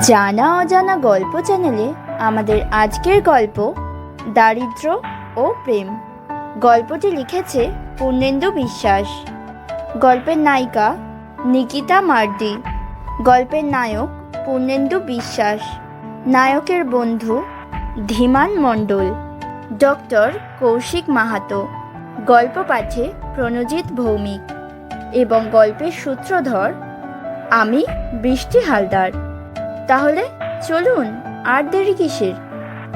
জানা অজানা গল্প চ্যানেলে আমাদের আজকের গল্প দারিদ্র ও প্রেম। গল্পটি লিখেছে পূর্ণেন্দু বিশ্বাস। গল্পের নায়িকা নিকিতা মার্ডি। গল্পের নায়ক পূর্ণেন্দু বিশ্বাস। নায়কের বন্ধু ধীমান মণ্ডল। ডক্টর কৌশিক মাহাতো। গল্প পাঠে প্রণজিৎ ভৌমিক। এবং গল্পের সূত্রধর আমি বৃষ্টি হালদার। তাহলে চলুন, আর দেরি কিসের?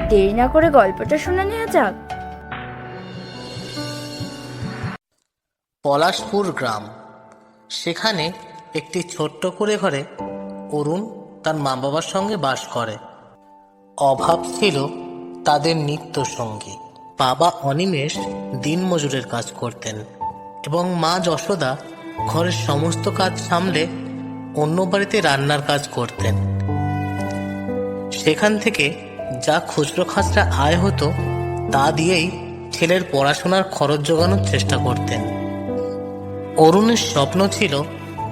দেরি না করে গল্পটা শুনে নেওয়া যাক। পলাশপুর গ্রাম। সেখানে একটি ছোট্ট করে ঘরে অরুণ তার মা বাবার সঙ্গে বাস করে। অভাব ছিল তাদের নিত্য সঙ্গী। বাবা অনিমেষ দিনমজুরের কাজ করতেন এবং মা যশোদা ঘরের সমস্ত কাজ সামলে অন্য বাড়িতে রান্নার কাজ করতেন। সেখান থেকে যা খুচরো খাচরা আয় হতো, তা দিয়েই ছেলের পড়াশোনার খরচ জোগানোর চেষ্টা করতেন। অরুণের স্বপ্ন ছিল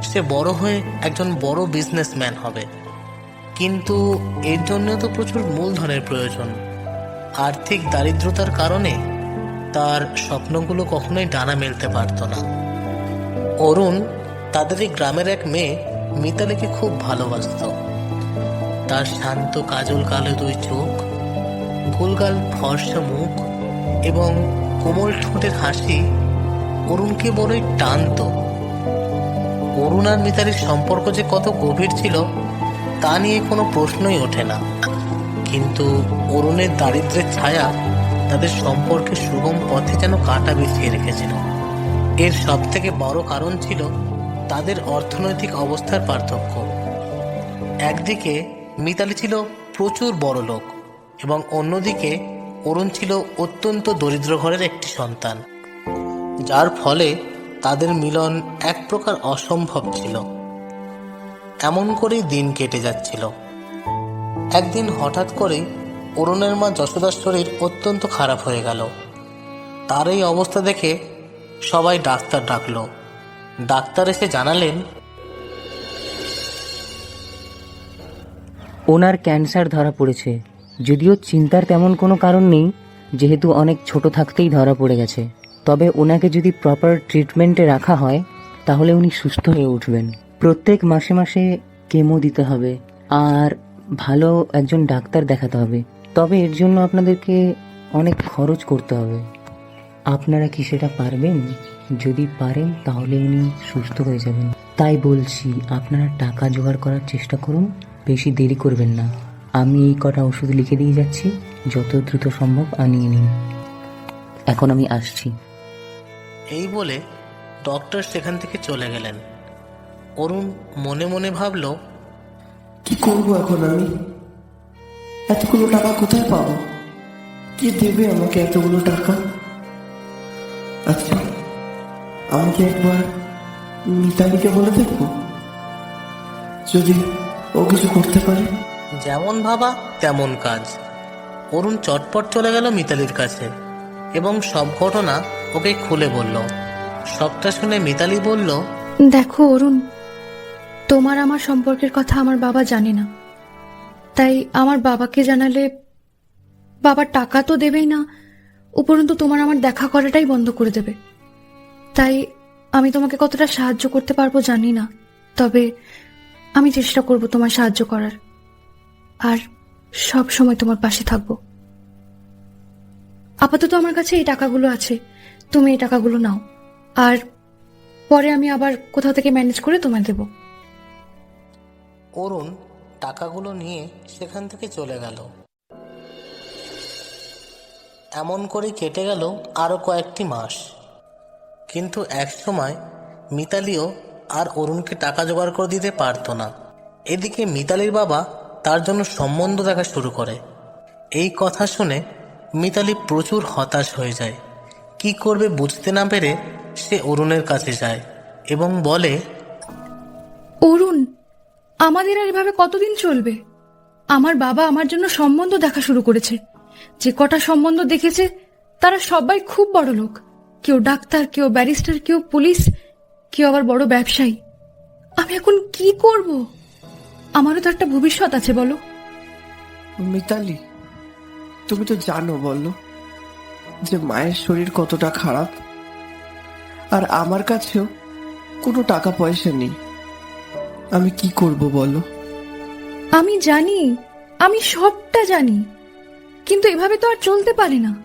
সে বড় হয়ে একজন বড় বিজনেসম্যান হবে। কিন্তু এর জন্য তো প্রচুর মূলধনের প্রয়োজন। আর্থিক দারিদ্রতার কারণে তার স্বপ্নগুলো কখনোই ডানা মেলতে পারত না। অরুণ তাদের এই গ্রামের এক মেয়ে মিতালিকে খুব ভালোবাসতো। তার শান্ত কাজল কালো দুই চোখ গোলগাল ফর্সা মুখ এবং কোমল ঠোঁটের হাসি অরুণকে বড়ই টানত। অরুণ আর মিতালির সম্পর্ক যে কত গভীর ছিল, তা নিয়ে কোনো প্রশ্নই ওঠে না। কিন্তু অরুণের দারিদ্রের ছায়া তাদের সম্পর্কে সুগম পথে যেন কাটা বিছিয়ে রেখেছিল। এর সব থেকে বড় কারণ ছিল তাদের অর্থনৈতিক অবস্থার পার্থক্য। একদিকে মিতালি ছিল প্রচুর বড় লোক এবং অন্যদিকে অরুণ ছিল অত্যন্ত দরিদ্র ঘরের একটি সন্তান, যার ফলে তাদের মিলন এক প্রকার অসম্ভব ছিল। এমন করেই দিন কেটে যাচ্ছিল। একদিন হঠাৎ করে অরুণের মা যশোদার শরীর অত্যন্ত খারাপ হয়ে গেল। তার এই অবস্থা দেখে সবাই ডাক্তার ডাকলো। ডাক্তার এসে জানালেন ওনার ক্যান্সার ধরা পড়েছে। যদিও চিন্তার তেমন কোনো কারণ নেই, যেহেতু অনেক ছোট থাকতেই ধরা পড়ে গেছে। তবে ওনাকে যদি প্রপার ট্রিটমেন্টে রাখা হয়, তাহলে উনি সুস্থ হয়ে উঠবেন। প্রত্যেক মাসে মাসে কেমো দিতে হবে, আর ভালো একজন ডাক্তার দেখাতে হবে। তবে এর জন্য আপনাদেরকে অনেক খরচ করতে হবে। আপনারা কি সেটা পারবেন? যদি পারেন, তাহলে উনি সুস্থ হয়ে যাবেন। তাই বলছি, আপনারা টাকা জোগাড় করার চেষ্টা করুন বেশি দেরি করবেন না। আমি এই কটা ওষুধ লিখে দিয়ে যাচ্ছি। যত দ্রুত সম্ভব আনিয়ে নিন। এখন আমি আসছি। এই বলে ডক্টর সেখান থেকে চলে গেলেন। অরুণ মনে মনে ভাবল কি করব এখন আমি? এতগুলো টাকা কোথায় পাবো? কে দেবে আমাকে এতগুলো টাকা? আচ্ছা আমাকে একবার মিতালিকে বলে দেখব। যদি ও কিছু করতে পারে? যেমন ভাবা তেমন কাজ। অরুণ চটপট চলে গেল মিতালির কাছে এবং সব ঘটনা ওকে খুলে বলল। সবটা শুনে মিতালি বলল দেখো অরুণ তোমার আমার সম্পর্কের কথা আমার বাবা জানে না। তাই আমার বাবাকে জানালে বাবা টাকা তো দেবেই না উপরন্তু তোমার আমার দেখা করাটাই বন্ধ করে দেবে। তাই আমি তোমাকে কতটা সাহায্য করতে পারব জানি না তবে আমি চেষ্টা করব তোমার সাহায্য করার। আর সব সময় তোমার পাশে থাকব। আপাতত আমার কাছে এই টাকাগুলো আছে। তুমি এই টাকাগুলো নাও। আর পরে আমি আবার কোথাও থেকে ম্যানেজ করে তোমায় দেবো। অরুণ টাকাগুলো নিয়ে সেখান থেকে চলে গেল। এমন করে কেটে গেল আরও কয়েকটি মাস। কিন্তু এক সময় মিতালিও আর অরুণকে টাকা জোগাড় করে দিতে পারতো না। এদিকে মিতালির বাবা তার জন্য সম্বন্ধ দেখা শুরু করে। এই কথা শুনে মিতালি প্রচুর হতাশ হয়ে যায়। কি করবে বুঝতে না পেরে সে অরুণের কাছে যায় এবং বলে, অরুণ, আমাদের আর এভাবে কতদিন চলবে? আমার বাবা আমার জন্য সম্বন্ধ দেখা শুরু করেছে। যে কটা সম্বন্ধ দেখেছে, তারা সবাই খুব বড় লোক কেউ ডাক্তার, কেউ ব্যারিস্টার, কেউ পুলিশ কেউ আবার বড় ব্যবসায়ী। আমি এখন কি করব? আমারও তো একটা ভবিষ্যৎ আছে বলো। মিতালি তুমি তো জানো বলো যে মায়ের শরীর কতটা খারাপ। আর আমার কাছেও কোনো টাকা পয়সা নেই। আমি কি করব বলো? আমি জানি আমি সবটা জানি কিন্তু এভাবে তো আর চলতে পারে না।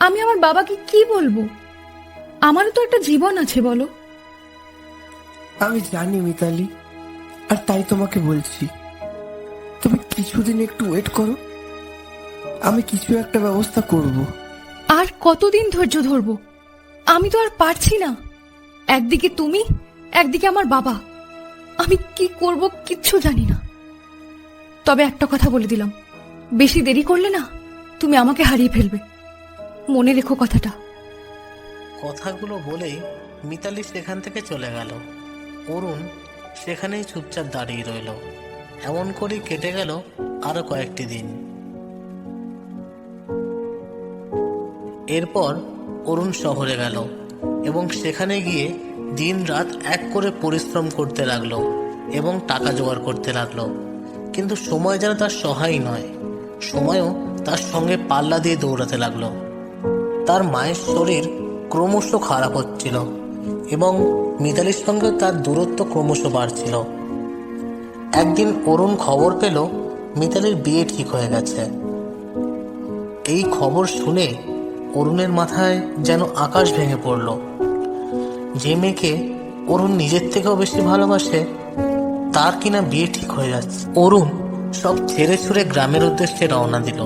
আমি আমার বাবাকে কি বলব? আমারও তো একটা জীবন আছে বলো। আমি জানি মিতালি আর তাই তোমাকে বলছি। তুমি কিছুদিন একটু ওয়েট করো। আমি কিছু একটা ব্যবস্থা করব। আর কতদিন ধৈর্য ধরবো? আমি তো আর পারছি না। একদিকে তুমি একদিকে আমার বাবা। আমি কি করব কিচ্ছু জানি না। তবে একটা কথা বলে দিলাম। বেশি দেরি করলে না তুমি আমাকে হারিয়ে ফেলবে। মনে রেখো কথাটা। কথাগুলো বলেই মিতালি সেখান থেকে চলে গেল। অরুণ সেখানেই চুপচাপ দাঁড়িয়ে রইল। এমন করেই কেটে গেল আরও কয়েকটি দিন। এরপর অরুণ শহরে গেল এবং সেখানে গিয়ে দিন রাত এক করে পরিশ্রম করতে লাগল এবং টাকা জোগাড় করতে লাগল। কিন্তু সময় যেন তার সহায় নয়, সময়ও তার সঙ্গে পাল্লা দিয়ে দৌড়াতে লাগল। তার মায়ের শরীর ক্রমশ খারাপ হচ্ছিল এবং মিতালির সঙ্গে তার দূরত্ব ক্রমশ বাড়ছিল। একদিন অরুণ খবর পেল মিতালির বিয়ে ঠিক হয়ে গেছে। এই খবর শুনে অরুণের মাথায় যেন আকাশ ভেঙে পড়ল। যে মেয়েকে অরুণ নিজের থেকেও বেশি ভালোবাসে, তার কিনা বিয়ে ঠিক হয়ে যাচ্ছে। অরুণ সব ছেড়ে ছুড়ে গ্রামের উদ্দেশ্যে রওনা দিল।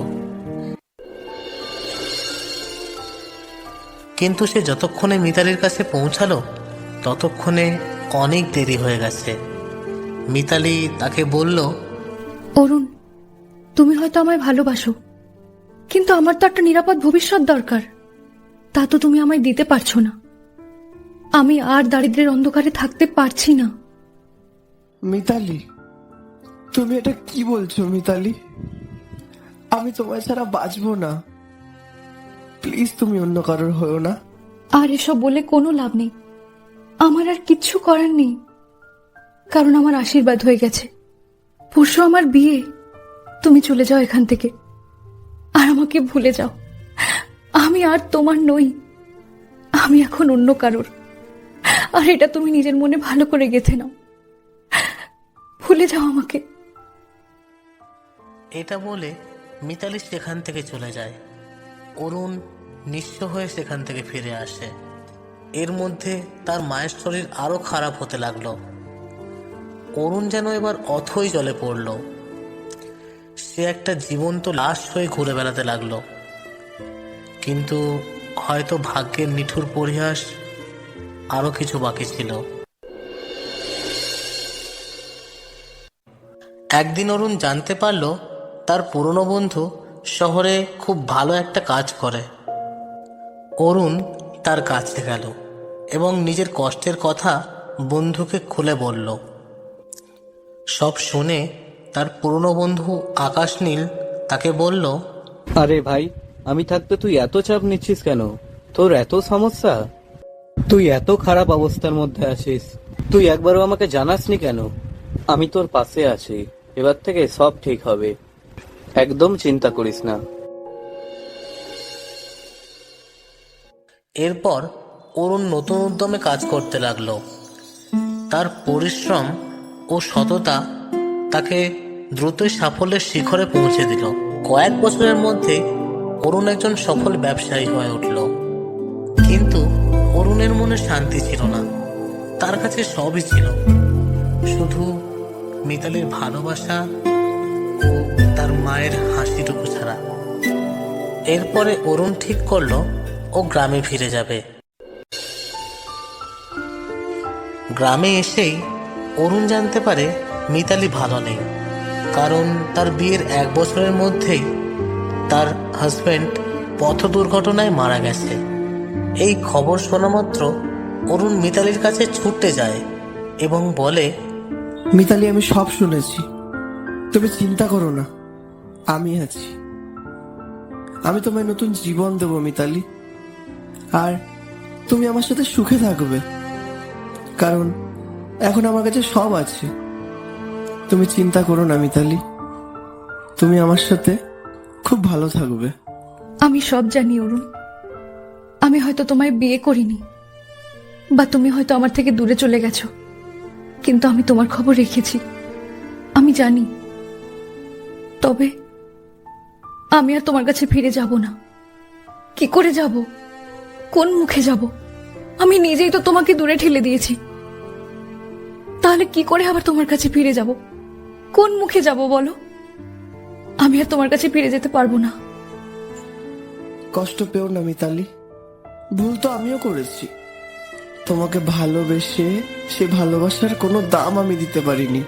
কিন্তু সে যতক্ষণে মিতালির কাছে পৌঁছালো ততক্ষণে অনেক দেরি হয়ে গেছে। মিতালি তাকে বলল অরুণ তুমি হয়তো আমায় ভালোবাসো কিন্তু আমার তো একটা নিরাপদ ভবিষ্যৎ দরকার। তা তো তুমি আমায় দিতে পারছ না। আমি আর দারিদ্রের অন্ধকারে থাকতে পারছি না। মিতালি তুমি এটা কি বলছো মিতালি? আমি তোমায় ছাড়া বাঁচবো না। প্লিজ তুমি অন্য কারোর হয়েও না। আর এসব বলে কোনো লাভ নেই। আমার আর কিচ্ছু করার নেই। কারণ আমার আশীর্বাদ হয়ে গেছে। পরশু আমার বিয়ে। তুমি চলে যাও এখান থেকে। আর আমাকে ভুলে যাও। আমি আর তোমার নই। আমি এখন অন্য কারোর। আর এটা তুমি নিজের মনে ভালো করে গেথে নাও। ভুলে যাও আমাকে। এটা বলে মিতালি সেখান থেকে চলে যায়। অরুণ নিঃস্ব হয়ে সেখান থেকে ফিরে আসে। এর মধ্যে তার মায়ের শরীর আরও খারাপ হতে লাগল। অরুণ যেন এবার অথই জলে পড়ল। সে একটা জীবন্ত লাশ হয়ে ঘুরে বেড়াতে লাগল। কিন্তু হয়তো ভাগ্যের নিঠুর পরিহাস আরও কিছু বাকি ছিল। একদিন অরুণ জানতে পারল, তার পুরনো বন্ধু শহরে খুব ভালো একটা কাজ করে। অরুণ তার কাছে গেল এবং নিজের কষ্টের কথা বন্ধুকে খুলে বলল। সব শুনে তার পুরনো বন্ধু আকাশ নীল তাকে বলল, আরে ভাই, আমি থাকতে তুই এত চাপ নিচ্ছিস কেন? তোর এত সমস্যা? তুই এত খারাপ অবস্থার মধ্যে আছিস। তুই একবারও আমাকে জানাসনি কেন? আমি তোর পাশে আছি। এবার থেকে সব ঠিক হবে। একদম চিন্তা করিস না। এরপর অরুণ নতুন উদ্যমে কাজ করতে লাগল। তার পরিশ্রম ও সততা তাকে দ্রুতই সাফল্যের শিখরে পৌঁছে দিল। কয়েক বছরের মধ্যে অরুণ একজন সফল ব্যবসায়ী হয়ে উঠল। কিন্তু অরুণের মনে শান্তি ছিল না। তার কাছে সবই ছিল। শুধু মিতালির ভালোবাসা ও তার মায়ের হাসিটুকু ছাড়া। এরপরে অরুণ ঠিক করল ও গ্রামে ফিরে যাবে। গ্রামে এসেই অরুণ জানতে পারে মিতালি ভালো নেই, কারণ তার বিয়ের এক বছরের মধ্যেই তার হাজব্যান্ড পথ দুর্ঘটনায় মারা গেছে। এই খবর শোনা মাত্র অরুণ মিতালির কাছে ছুটতে যায় এবং বলে, মিতালি, আমি সব শুনেছি। তুমি চিন্তা করো না, আমি আছি। আমি তোমায় নতুন জীবন দেবো মিতালি। আর তুমি আমার সাথে সুখে থাকবে। কারণ এখন আমার কাছে সব আছে। তুমি চিন্তা করো না, মিতালি। তুমি আমার সাথে খুব ভালো থাকবে। আমি সব জানি, অরুণ। আমি হয়তো তোমায় বিয়ে করিনি, বা তুমি হয়তো আমার থেকে দূরে চলে গেছো। কিন্তু আমি তোমার খবর রেখেছি। আমি জানি। তবে আমি আর তোমার কাছে ফিরে যাব না। কি করে যাব? কোন মুখে যাব? আমি নিজেই তো তোমাকে দূরে ঠেলে দিয়েছি। তাহলে কি করে আবার তোমার কাছে ফিরে যাব? কোন মুখে যাব বলো? আমি আর তোমার কাছে ফিরে যেতে পারব না। কষ্ট পেও না মিতালি। ভুল তো আমিও করেছি। তোমাকে ভালোবেসে সে ভালোবাসার কোনো দাম আমি দিতে পারিনি।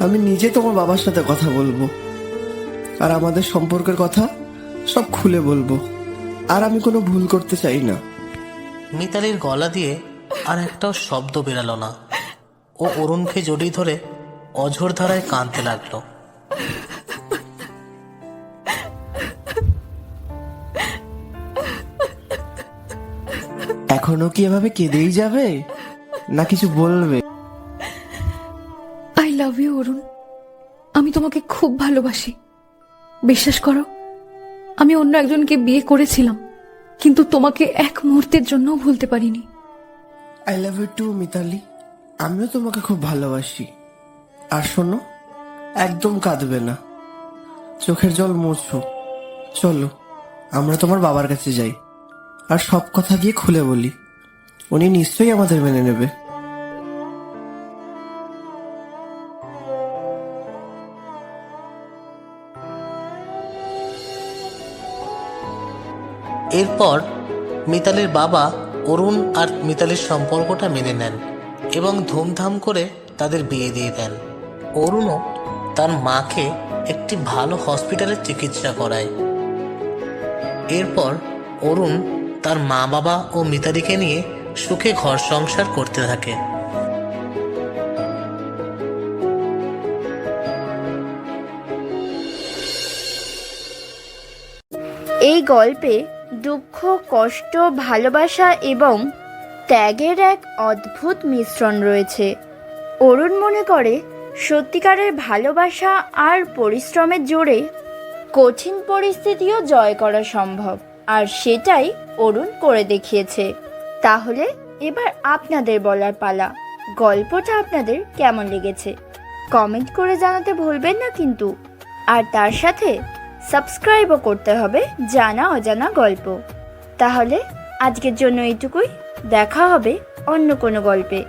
আমি নিজে তোমার বাবার সাথে কথা বলব। আর আমাদের সম্পর্কের কথা সব খুলে বলব। আর আমি কোনো ভুল করতে চাই না। মিতালির গলা দিয়ে আর একটাও শব্দ বেরালো না। ও অরুণকে জড়িয়ে ধরে অঝোর ধারায় কাঁদতে লাগল। এখনও কি এভাবে কেঁদেই যাবে? না কিছু বলবে? I love you Arun. আমি তোমাকে খুব ভালোবাসি। বিশ্বাস করো আমি অন্য একজনকে বিয়ে করেছিলাম, কিন্তু তোমাকে এক মুহূর্তের জন্য ভুলতে পারিনি। I love you too Mitali. আমিও তোমাকে খুব ভালোবাসি। আর শোনো, একদম কাঁদবে না। চোখের জল মুছো চলো, আমরা তোমার বাবার কাছে যাই। আর সব কথা গিয়ে খুলে বলি। উনি নিশ্চয়ই আমাদের মেনে নেবে। এরপর মিতালির বাবা অরুণ আর মিতালির সম্পর্কটা মেনে নেন এবং ধুমধাম করে তাদের বিয়ে দিয়ে দেন। অরুণও তার মাকে একটি ভালো হসপিটালে চিকিৎসা করায়। এরপর অরুণ তার মা বাবা ও মিতালিকে নিয়ে সুখে ঘর সংসার করতে থাকে। এই গল্পে দুঃখ, কষ্ট, ভালোবাসা এবং ত্যাগের এক অদ্ভুত মিশ্রণ রয়েছে। অরুণ মনে করে, সত্যিকারের ভালোবাসা আর পরিশ্রমের জোরে কঠিন পরিস্থিতিও জয় করা সম্ভব। আর সেটাই অরুণ করে দেখিয়েছে। তাহলে এবার আপনাদের বলার পালা। গল্পটা আপনাদের কেমন লেগেছে? কমেন্ট করে জানাতে ভুলবেন না কিন্তু। আর তার সাথে সাবস্ক্রাইবও করতে হবে জানা অজানা গল্প। তাহলে আজকের জন্য এইটুকুই। দেখা হবে অন্য কোনো গল্পে।